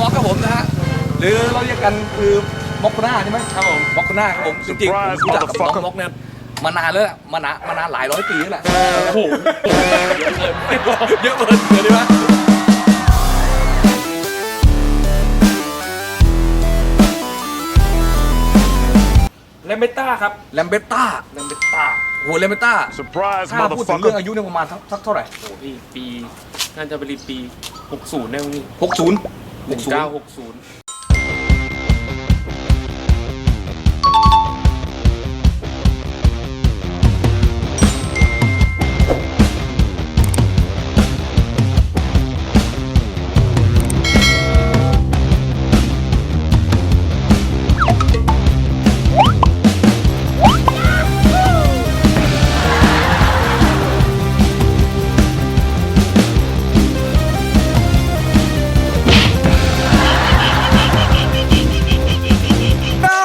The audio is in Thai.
ม็อกครับผมนะฮะหรือเราเรียกกันคือม็อกโคน่าใช่ไหมครับผมม็อกโคน่าครับผมจริงๆผมรู้จักกับน้องม็อกเนี่ยมานานแล้วแหละมานานมานานหลายร้อยปีแล้วแหละโอ้โหเยอะเกินเยอะเกินเดี๋ยวดีไหมเลมเบต้าครับแลมเบต้าเลมเบต้าโหแลมเบต้า Surprise, ถ้าพูดถึงเรื่อง motherfucker. อายุเนี่ยประมาณสักสักเท่าไหร่โอ้โหพี่ปีน่าจะเป็นปี 60แน่นี่ หกศูนย์หกศูนย์1960